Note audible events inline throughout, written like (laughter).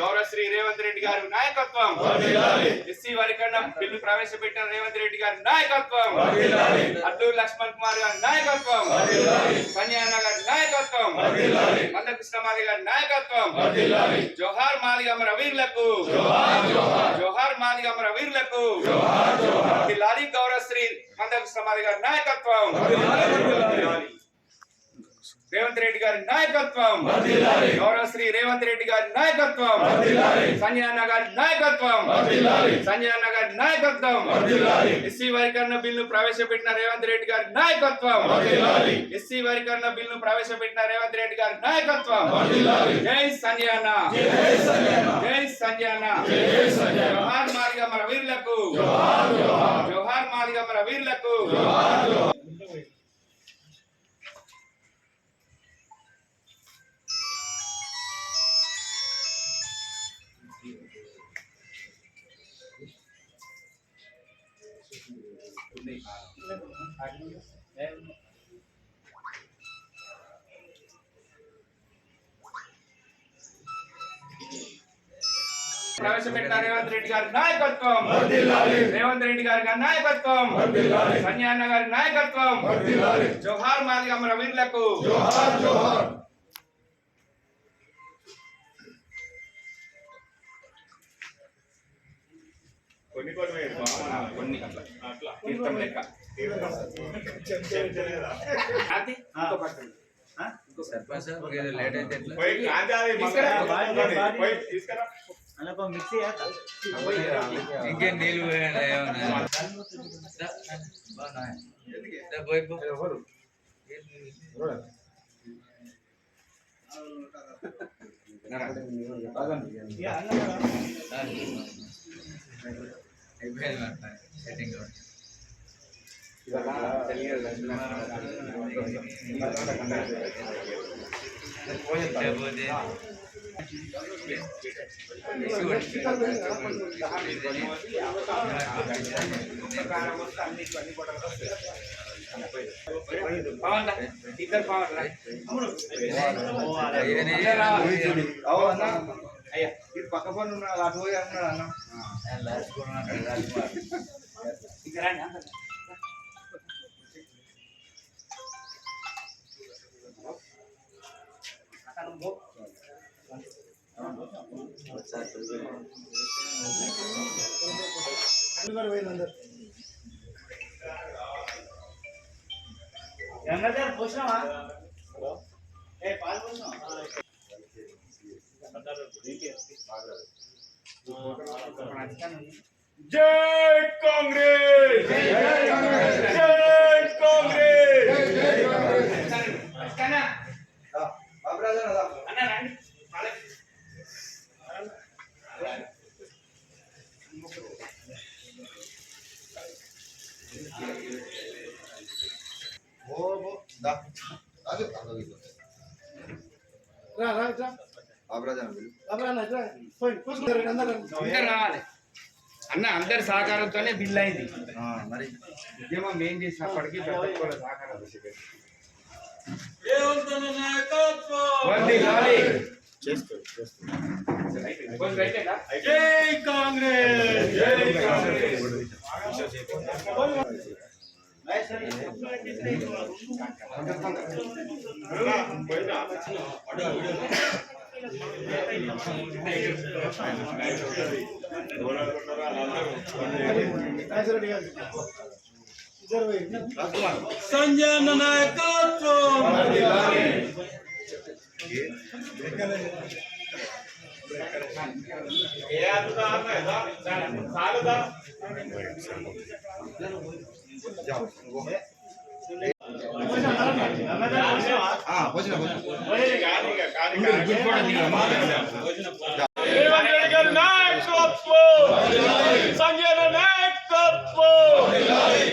గౌరవ శ్రీ రేవంత్ రెడ్డి గారి నాయకత్వం. ఎస్సీ వరకన్నా బిల్లు ప్రవేశపెట్టిన రేవంత్ రెడ్డి గారి నాయకత్వం. అడ్డూరు లక్ష్మణ్ కుమార్ గారి నాయకత్వం. సంజయ్ అన్న గారి నాయకత్వం. మందకృష్ణ మాది గారి నాయకత్వం. జోహార్ మాది అమర వీరులకు జోహార్. మాది అమర వీరులకు లాలి గౌరవ శ్రీ మందకృష్ణ మాది గారి నాయకత్వం. రేవంత్ రెడ్డి గారి నాయకత్వం. గౌరవ శ్రీ రేవంత్ రెడ్డి గారి నాయకత్వం. సంజయ్ అన్న గారి నాయకత్వం. సంజయ్ అన్న గారి నాయకత్వం. ఎస్సీ వర్గీకరణ బిల్లు ప్రవేశపెట్టిన రేవంత్ రెడ్డి గారి నాయకత్వం. ఎస్సీ వర్గీకరణ బిల్లు ప్రవేశపెట్టిన రేవంత్ రెడ్డి గారి నాయకత్వం. జై సంజయ్ అన్న. జై సంజయ్ అన్న. జోహార్ మాదిగ మన వీరులకు జోహార్. మాదిగ మన వీరులకు ప్రవేశపెట్టిన రేవంత్ రెడ్డి గారి నాయకత్వం. రేవంత్ రెడ్డి గారి నాయకత్వం. సంజయ్ అన్న గారి నాయకత్వం. జోహార్ మాదిగ మన వీరులకు కొన్ని కొన్ని వేరు బాగా. కొన్ని అట్లా. అట్లా. తీర్థం లెక్క. అది ఇంకో పక్కన. సర్పంచ్ సార్ ఏదో లేట్ అయితే తీసుకురా. ఇంకేం నీళ్ళు. అయిపోయింది సెట్టింగ్ ఇద్దరు పవన్ రా. ఇవన్నీ అయ్యా ఇది పక్క పని ఉన్నాడు అటు పోయి అన్నాడు అన్న ఇక్కడ రండి, అందరు. జై కాంగ్రెస్ జై కాంగ్రెస్ అన్నా. అన్న రండి. అందరు రావాలి అన్న అందరి సహకారంతోనే బిల్ అయింది. మరి. ఉద్యమం మేం చేసినప్పటికీ ప్రతి ఒక్కరి సహకారం? జై కాంగ్రెస్ జై కాంగ్రెస్. పోయినా సంజయ్ నాయకత్వం ఏ సంజయ్ నాయకత్వం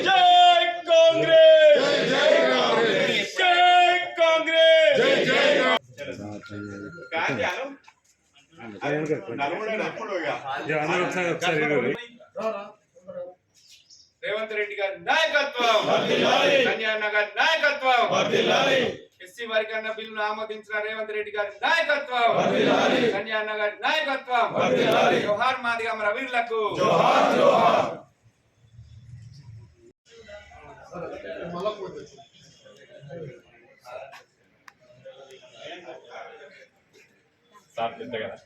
జై కాంగ్రెస్ జై కాంగ్రెస్ నలుగురు రేవంత్ రెడ్డి గారి నాయకత్వం. సంజయ్ అన్న గారి నాయకత్వం ఎస్సీ వర్గీకరణ బిల్లును ఆమోదించిన రేవంత్ రెడ్డి గారి నాయకత్వం. సంజయ్ అన్న గారి నాయకత్వం జోహార్ మాదిగం రవీర్లకు సార్ పెద్ద కదా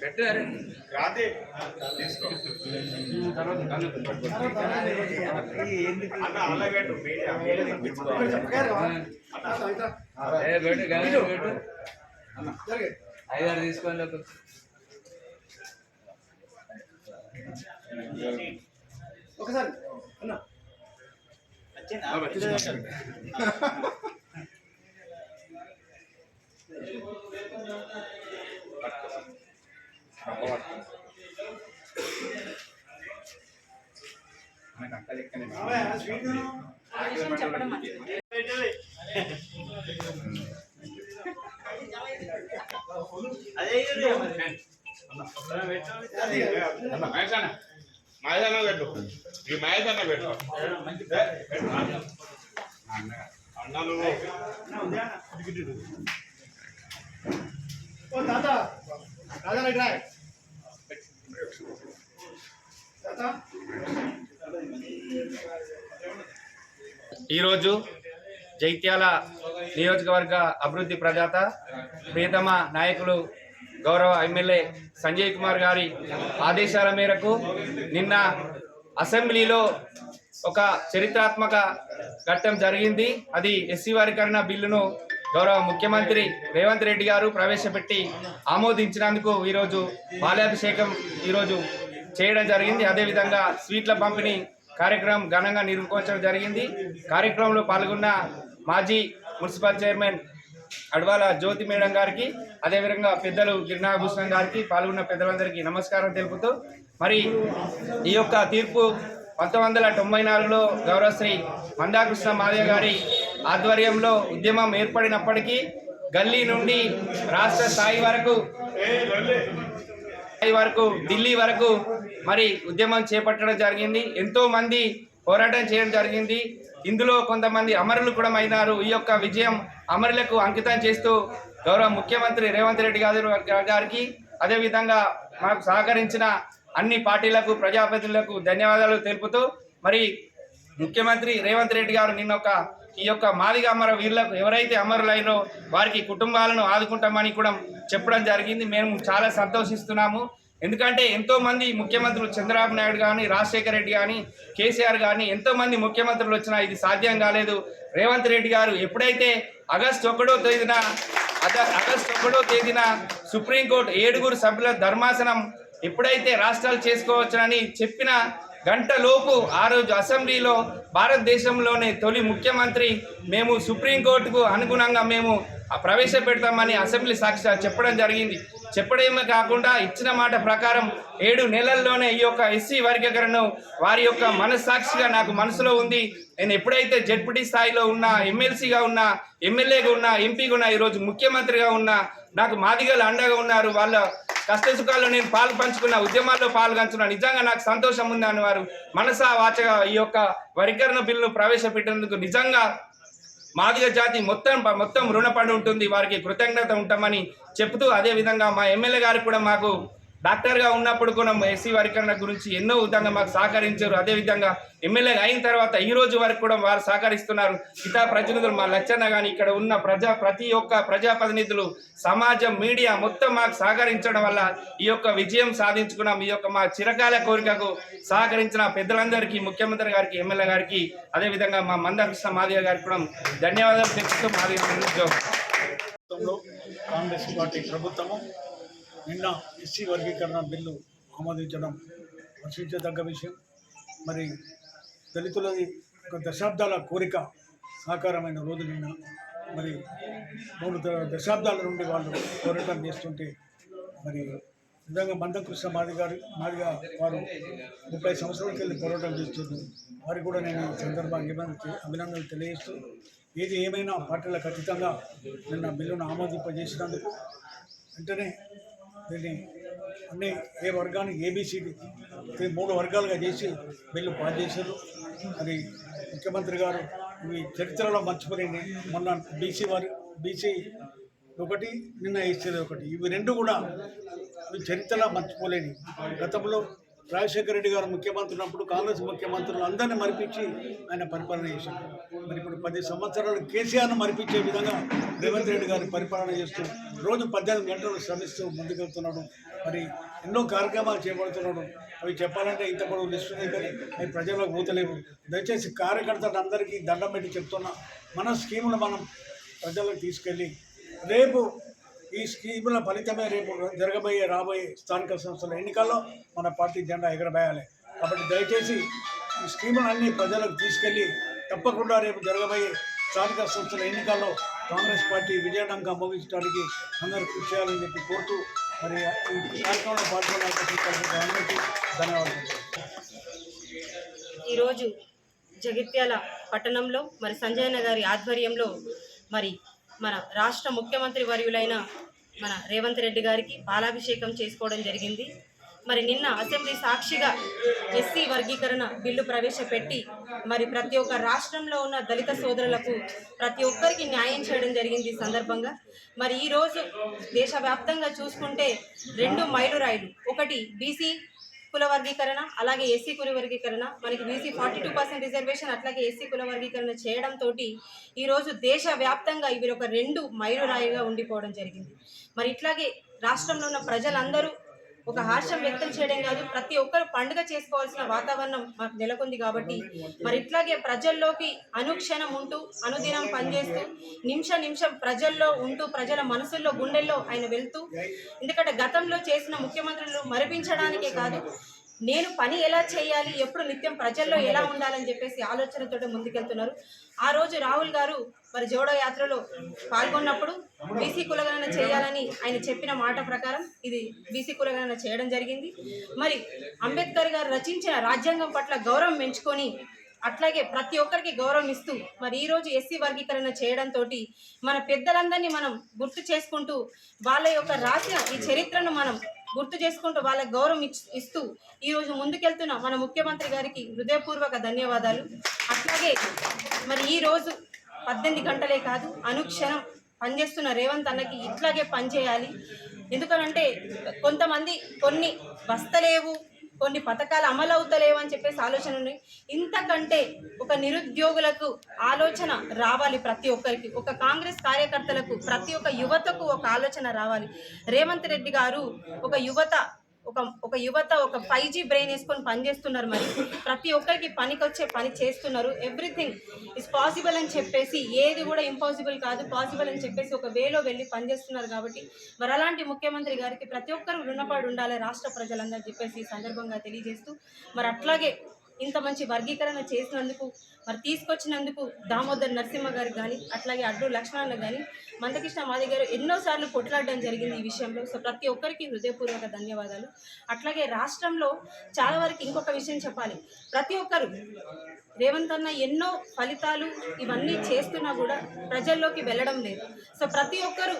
పెట్టారు తీసుకో అన్న ఐదారు తీసుకొని లోపల. ఒకసారి అన్న మహేష్ (laughs) (laughs) అన్న పెట్టు ఈ మహేదన్న పెట్టు అన్న నువ్వు ఓ తాత రాజా రైట్ రాయ్. తాత. ఈరోజు జైత్యాల నియోజకవర్గ అభివృద్ధి ప్రదాత ప్రియతమ నాయకులు గౌరవ ఎమ్మెల్యే సంజయ్ కుమార్ గారి ఆదేశాల మేరకు నిన్న అసెంబ్లీలో ఒక చరిత్రాత్మక ఘట్టం జరిగింది. అది ఎస్సీ వారికరణ బిల్లును గౌరవ ముఖ్యమంత్రి రేవంత్ రెడ్డి గారు ప్రవేశపెట్టి ఆమోదించినందుకు ఈరోజు బాల్యాభిషేకం ఈరోజు చేయడం జరిగింది. అదేవిధంగా స్వీట్ల పంపిణీ కార్యక్రమం ఘనంగా నిర్వహించడం జరిగింది. కార్యక్రమంలో పాల్గొన్న మాజీ municipal chairman Advala Jyothi madam గారికి అదేవిధంగా పెద్దలు గిరినాభూషణం గారికి పాల్గొన్న పెద్దలందరికీ నమస్కారం తెలుపుతూ మరి ఈ యొక్క తీర్పు పంతొమ్మిది వందల తొంభై నాలుగులో గౌరవశ్రీ మందాకృష్ణ మాదయ్య గారి ఆధ్వర్యంలో ఉద్యమం ఏర్పడినప్పటికీ గల్లీ నుండి రాష్ట్ర స్థాయి వరకు స్థాయి వరకు ఢిల్లీ వరకు మరి ఉద్యమం చేపట్టడం జరిగింది. ఎంతో మంది పోరాటం చేయడం జరిగింది. ఇందులో కొంతమంది అమరులు కూడా అయినారు ఈ యొక్క విజయం అమరులకు అంకితం చేస్తూ గౌరవ ముఖ్యమంత్రి రేవంత్ రెడ్డి గారు గారికి అదేవిధంగా మనకు సహకరించిన అన్ని పార్టీలకు ప్రజాప్రతినిధులకు ధన్యవాదాలు తెలుపుతూ మరి ముఖ్యమంత్రి రేవంత్ రెడ్డి గారు నిన్న ఒక ఈ యొక్క మాదిగ అమర వీరులకు ఎవరైతే అమరులైనో వారికి కుటుంబాలను ఆదుకుంటామని కూడా చెప్పడం జరిగింది. మేము చాలా సంతోషిస్తున్నాము. ఎందుకంటే ఎంతో మంది ముఖ్యమంత్రులు చంద్రబాబు నాయుడు కానీ రాజశేఖర రెడ్డి కానీ కేసీఆర్ కానీ ఎంతో మంది ముఖ్యమంత్రులు వచ్చినా ఇది సాధ్యం కాలేదు. రేవంత్ రెడ్డి గారు ఎప్పుడైతే ఆగస్టు ఒకటో తేదీన ఆగస్టు ఒకటో తేదీన సుప్రీంకోర్టు ఏడుగురు సభ్యుల ధర్మాసనం ఎప్పుడైతే రాష్ట్రాలు చేసుకోవచ్చునని చెప్పిన గంటలోపు ఆ రోజు అసెంబ్లీలో భారతదేశంలోనే తొలి ముఖ్యమంత్రి మేము సుప్రీంకోర్టుకు అనుగుణంగా మేము ఆ ప్రవేశపెడతామని అసెంబ్లీ సాక్షి చెప్పడం జరిగింది. చెప్పడమే కాకుండా ఇచ్చిన మాట ప్రకారం ఏడు నెలల్లోనే ఈ యొక్క ఎస్సీ వర్గీకరణను వారి యొక్క మనస్సాక్షిగా నాకు మనసులో ఉంది. నేను ఎప్పుడైతే జడ్పీటీ స్థాయిలో ఉన్నా ఎమ్మెల్సీగా ఉన్నా ఎమ్మెల్యేగా ఉన్నా ఎంపీగా ఉన్నా ఈరోజు ముఖ్యమంత్రిగా ఉన్నా నాకు మాదిగలు అండగా ఉన్నారు. వాళ్ళ కష్ట సుఖాల్లో నేను పాలు పంచుకున్న ఉద్యమాల్లో పాల్గొంచున్నా నిజంగా నాకు సంతోషం ఉంది అని వారు మనసా వాచగా ఈ యొక్క వర్గీకరణ బిల్లును ప్రవేశపెట్టినందుకు నిజంగా మాదిగ జాతి మొత్తం మొత్తం రుణపడి ఉంటుంది. వారికి కృతజ్ఞత ఉంటామని చెప్తూ అదే విధంగా మా ఎమ్మెల్యే గారు కూడా మాకు డాక్టర్గా ఉన్నప్పుడు కూడా ఎస్సీ వర్గీకరణ గురించి ఎన్నో విధంగా మాకు సహకరించారు. అదేవిధంగా ఎమ్మెల్యే అయిన తర్వాత ఈ రోజు వరకు కూడా వారు సహకరిస్తున్నారు. ఇతర ప్రతినిధులు మా లచ్చన్న కానీ ఇక్కడ ఉన్న ప్రజా ప్రతి ఒక్క ప్రజాప్రతినిధులు సమాజం మీడియా మొత్తం మాకు సహకరించడం వల్ల ఈ యొక్క విజయం సాధించుకున్నాం. ఈ యొక్క మా చిరకాల కోరికకు సహకరించిన పెద్దలందరికీ ముఖ్యమంత్రి గారికి ఎమ్మెల్యే గారికి అదేవిధంగా మా మందకృష్ణ మాదిగ గారికి కూడా ధన్యవాదాలు తెలుపుతూ మాదిగ ఉద్యోగం. కాంగ్రెస్ పార్టీ ప్రభుత్వము నిన్న ఎస్సీ వర్గీకరణ బిల్లు ఆమోదించడం హర్షించదగ్గ విషయం. మరి దళితులది ఒక దశాబ్దాల కోరిక సాకారమైన రోజు నిన్న. మరి మూడు దశాబ్దాల నుండి వాళ్ళు పోరాటం చేస్తుంటే మరి నిజంగా మందకృష్ణ మాది గారి మాదిగా వారు ముప్పై సంవత్సరాలకి వెళ్ళి పోరాటం చేస్తున్నారు. వారికి కూడా నేను ఈ అభినందనలు తెలియజేస్తూ ఏది ఏమైనా పార్టీలకు ఖచ్చితంగా నిన్న బిల్లును ఆమోదింపజేసినందుకు వెంటనే దీన్ని అన్ని ఏ వర్గాన్ని ఏబిసిడి మూడు వర్గాలుగా చేసి బిల్లు పాస్ చేశారు. అది ముఖ్యమంత్రి గారు ఇవి చరిత్రలో మర్చిపోయింది మొన్న బీసీ వారి బీసీ ఒకటి నిన్న ఎస్సీది ఒకటి. ఇవి రెండు కూడా ఇవి చరిత్రలో మర్చిపోలేని గతంలో రాజశేఖర రెడ్డి గారు ముఖ్యమంత్రి ఉన్నప్పుడు కాంగ్రెస్ ముఖ్యమంత్రులు అందరినీ మరిపించి ఆయన పరిపాలన చేశారు. మరి ఇప్పుడు పది సంవత్సరాలు కేసీఆర్ను మరిపించే విధంగా రేవంత్ రెడ్డి గారి పరిపాలన చేస్తూ రోజు పద్దెనిమిది గంటలు శ్రమిస్తూ ముందుకెళ్తున్నాడు. మరి ఎన్నో కార్యక్రమాలు చేపడుతున్నాడు. అవి చెప్పాలంటే ఇంత పొడవు లిస్టు ఉంది కానీ అవి ప్రజలకు పోతలేవు దయచేసి కార్యకర్తలు అందరికీ దండం పెట్టి చెప్తున్నా మన స్కీములు మనం ప్రజలకు తీసుకెళ్ళి రేపు ఈ స్కీముల ఫలితమే రేపు జరగబోయే రాబోయే స్థానిక సంస్థల ఎన్నికల్లో మన పార్టీ జెండా ఎగరబేయాలి. కాబట్టి దయచేసి ఈ స్కీములన్నీ ప్రజలకు తీసుకెళ్ళి తప్పకుండా రేపు జరగబోయే స్థానిక సంస్థల ఎన్నికల్లో కాంగ్రెస్ పార్టీ విజయడంగా మోగించడానికి అందరూ కృషి చేయాలని చెప్పి కోరుతూ మరి ఈ కార్యక్రమంలో పాల్గొనాలని ధన్యవాదాలు. ఈరోజు జగిత్యాల పట్టణంలో మరి సంజయన గారి ఆధ్వర్యంలో మరి మన రాష్ట్ర ముఖ్యమంత్రి వర్యులైన మన రేవంత్ రెడ్డి గారికి పాలాభిషేకం చేసుకోవడం జరిగింది. మరి నిన్న అసెంబ్లీ సాక్షిగా ఎస్సీ వర్గీకరణ బిల్లు ప్రవేశపెట్టి మరి ప్రతి ఒక్క రాష్ట్రంలో ఉన్న దళిత సోదరులకు ప్రతి ఒక్కరికి న్యాయం చేయడం జరిగింది ఈ సందర్భంగా. మరి ఈరోజు దేశవ్యాప్తంగా చూసుకుంటే రెండు మైలురాయిలు ఒకటి బీసీ కుల వర్గీకరణ అలాగే ఎస్సీ కుల వర్గీకరణ. మనకి BC forty two percent reservation అట్లాగే ఎస్సీ కుల వర్గీకరణ చేయడంతో ఈరోజు దేశవ్యాప్తంగా ఇవి ఒక రెండు మైలురాయిగా ఉండిపోవడం జరిగింది. మరి ఇట్లాగే రాష్ట్రంలో ఉన్న ప్రజలందరూ ఒక హర్షం వ్యక్తం చేయడం కాదు ప్రతి ఒక్కరు పండుగ చేసుకోవాల్సిన వాతావరణం మాకు నెలకొంది కాబట్టి మరి ఇట్లాగే ప్రజల్లోకి అనుక్షణం ఉంటూ అనుదినం పనిచేస్తూ నిమిష నిమిషం ప్రజల్లో ఉంటూ ప్రజల మనసుల్లో గుండెల్లో ఆయన వెళ్తూ ఎందుకంటే గతంలో చేసిన ముఖ్యమంత్రులు మరిపించడానికే కాదు నేను పని ఎలా చేయాలి? ఎప్పుడు నిత్యం ప్రజల్లో ఎలా ఉండాలని చెప్పేసి ఆలోచనతో ముందుకెళ్తున్నారు. ఆ రోజు రాహుల్ గారు మరి జోడో యాత్రలో పాల్గొన్నప్పుడు బీసీ కులగణన చేయాలని ఆయన చెప్పిన మాట ప్రకారం ఇది బీసీ కులగణన చేయడం జరిగింది. మరి అంబేద్కర్ గారు రచించిన రాజ్యాంగం పట్ల గౌరవం పెంచుకొని అట్లాగే ప్రతి ఒక్కరికి గౌరవం ఇస్తూ మరి ఈరోజు ఎస్సీ వర్గీకరణ చేయడంతో మన పెద్దలందరినీ మనం గుర్తు చేసుకుంటూ వాళ్ళ యొక్క రాసిన ఈ చరిత్రను మనం గుర్తు చేసుకుంటూ వాళ్ళకి గౌరవం ఇస్తూ ఈ రోజు ముందుకెళ్తున్న మన ముఖ్యమంత్రి గారికి హృదయపూర్వక ధన్యవాదాలు. అట్లాగే మరి ఈరోజు పద్దెనిమిది గంటలే కాదు అనుక్షణం పనిచేస్తున్న రేవంత్ అన్నకి ఇట్లాగే పనిచేయాలి ఎందుకనంటే కొంతమంది కొన్ని వస్తలేవు కొన్ని పథకాలు అమలు అవుతలేవు అని చెప్పేసి ఆలోచన ఉన్నాయి ఇంతకంటే ఒక నిరుద్యోగులకు ఆలోచన రావాలి ప్రతి ఒక్కరికి. ఒక కాంగ్రెస్ కార్యకర్తలకు ప్రతి ఒక్క యువతకు ఒక ఆలోచన రావాలి. రేవంత్ రెడ్డి గారు ఒక యువత ఒక ఒక యువత ఒక ఫైవ్ జీ బ్రెయిన్ వేసుకొని పనిచేస్తున్నారు మరి. ప్రతి ఒక్కరికి పనికొచ్చే పని చేస్తున్నారు. ఎవ్రీథింగ్ ఇస్ పాసిబుల్ అని చెప్పేసి ఏది కూడా ఇంపాసిబుల్ కాదు పాసిబుల్ అని చెప్పేసి ఒక వేలో వెళ్ళి పనిచేస్తున్నారు కాబట్టి మరి అలాంటి ముఖ్యమంత్రి గారికి ప్రతి ఒక్కరు రుణపడి ఉండాలి రాష్ట్ర ప్రజలందరూ చెప్పేసి ఈ సందర్భంగా తెలియజేస్తూ మరి అట్లాగే ఇంత మంచి వర్గీకరణ చేసినందుకు మరి తీసుకొచ్చినందుకు దామోదర్ నరసింహ గారు కానీ అట్లాగే అడ్డు లక్ష్మణ కానీ మందకృష్ణ మాది గారు ఎన్నోసార్లు కొట్లాడడం జరిగింది ఈ విషయంలో. సో ప్రతి ఒక్కరికి హృదయపూర్వక ధన్యవాదాలు. అట్లాగే రాష్ట్రంలో చాలా వరకు ఇంకొక విషయం చెప్పాలి. ప్రతి ఒక్కరు రేవంత్ అన్న ఎన్నో ఫలితాలు ఇవన్నీ చేస్తున్నా కూడా ప్రజల్లోకి వెళ్ళడం లేదు. సో ప్రతి ఒక్కరు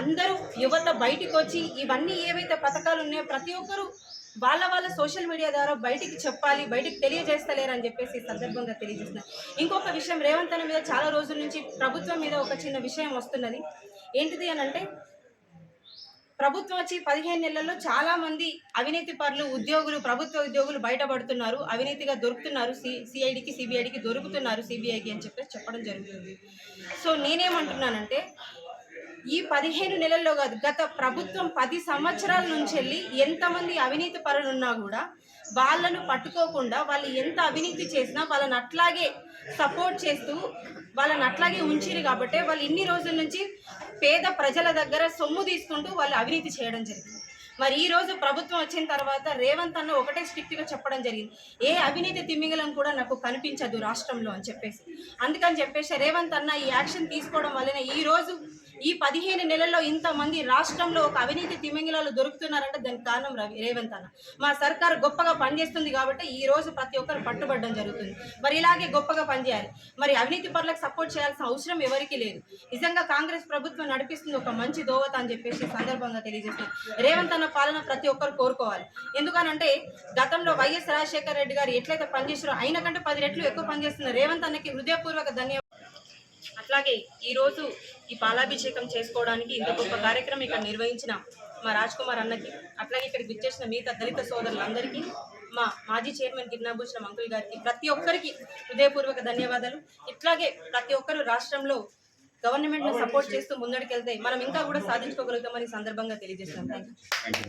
అందరూ యువత బయటికి వచ్చి ఇవన్నీ ఏవైతే పథకాలు ఉన్నాయో ప్రతి ఒక్కరు వాళ్ళ వాళ్ళ సోషల్ మీడియా ద్వారా బయటికి చెప్పాలి బయటికి తెలియజేస్తలేరు అని చెప్పేసి సందర్భంగా తెలియజేస్తున్నారు ఇంకొక విషయం రేవంత్ అన్న మీద చాలా రోజుల నుంచి ప్రభుత్వం మీద ఒక చిన్న విషయం వస్తున్నది. ఏంటిది అని అంటే ప్రభుత్వం వచ్చి పదిహేను నెలల్లో చాలా మంది అవినీతి పరులు ఉద్యోగులు ప్రభుత్వ ఉద్యోగులు బయటపడుతున్నారు అవినీతిగా దొరుకుతున్నారు సి సిఐడికి సిబిఐడికి దొరుకుతున్నారు సిబిఐకి అని చెప్పేసి చెప్పడం జరుగుతుంది. సో నేనేమంటున్నానంటే ఈ పదిహేను నెలల్లో కాదు గత ప్రభుత్వం పది సంవత్సరాల నుంచి వెళ్ళి ఎంతమంది అవినీతి పరులు ఉన్నా కూడా వాళ్ళను పట్టుకోకుండా వాళ్ళు ఎంత అవినీతి చేసినా వాళ్ళని అట్లాగే సపోర్ట్ చేస్తూ వాళ్ళని అట్లాగే ఉంచిరు కాబట్టి వాళ్ళు ఇన్ని రోజుల నుంచి పేద ప్రజల దగ్గర సొమ్ము తీసుకుంటూ వాళ్ళు అవినీతి చేయడం జరిగింది. మరి ఈ రోజు ప్రభుత్వం వచ్చిన తర్వాత రేవంత్ అన్న ఒకటే స్ట్రిక్ట్గా చెప్పడం జరిగింది. ఏ అవినీతి తిమ్మిగలం కూడా నాకు కనిపించదు రాష్ట్రంలో అని చెప్పేసి. అందుకని చెప్పేసి రేవంత్ అన్న ఈ యాక్షన్ తీసుకోవడం వలన ఈ రోజు ఈ పదిహేను నెలల్లో ఇంతమంది రాష్ట్రంలో ఒక అవినీతి తిమింగిలాలు దొరుకుతున్నారంటే దానికి కారణం రవి రేవంత్ అన్న. మా సర్కార్ గొప్పగా పనిచేస్తుంది కాబట్టి ఈ రోజు ప్రతి ఒక్కరు పట్టుబడడం జరుగుతుంది. మరి ఇలాగే గొప్పగా పనిచేయాలి. మరి అవినీతి పనులకు సపోర్ట్ చేయాల్సిన అవసరం ఎవరికీ లేదు. నిజంగా కాంగ్రెస్ ప్రభుత్వం నడిపిస్తుంది ఒక మంచి దోవత అని చెప్పేసి సందర్భంగా తెలియజేస్తుంది. రేవంత్ అన్న పాలన ప్రతి ఒక్కరు కోరుకోవాలి. ఎందుకనంటే గతంలో వైఎస్ రాజశేఖర రెడ్డి గారు ఎట్లయితే పనిచేసారో అయిన కంటే పది రెట్లు ఎక్కువ పనిచేస్తున్నారు రేవంత్ అన్నకి హృదయపూర్వక ధన్యవాదాలు. అట్లాగే ఈరోజు ఈ పాలాభిషేకం చేసుకోవడానికి ఇంత గొప్ప కార్యక్రమం ఇక్కడ నిర్వహించిన మా రాజ్ కుమార్ అన్నకి అట్లాగే ఇక్కడికి విచ్చేసిన మిగతా దళిత సోదరులందరికీ మా మాజీ చైర్మన్ కిడ్నాభూషణం అంకుల్ గారికి ప్రతి ఒక్కరికి హృదయపూర్వక ధన్యవాదాలు. ఇట్లాగే ప్రతి ఒక్కరు రాష్ట్రంలో గవర్నమెంట్ను సపోర్ట్ చేస్తూ ముందడికెళ్తే మనం ఇంకా కూడా సాధించుకోగలుగుతామని సందర్భంగా తెలియజేస్తున్నాం. Thank you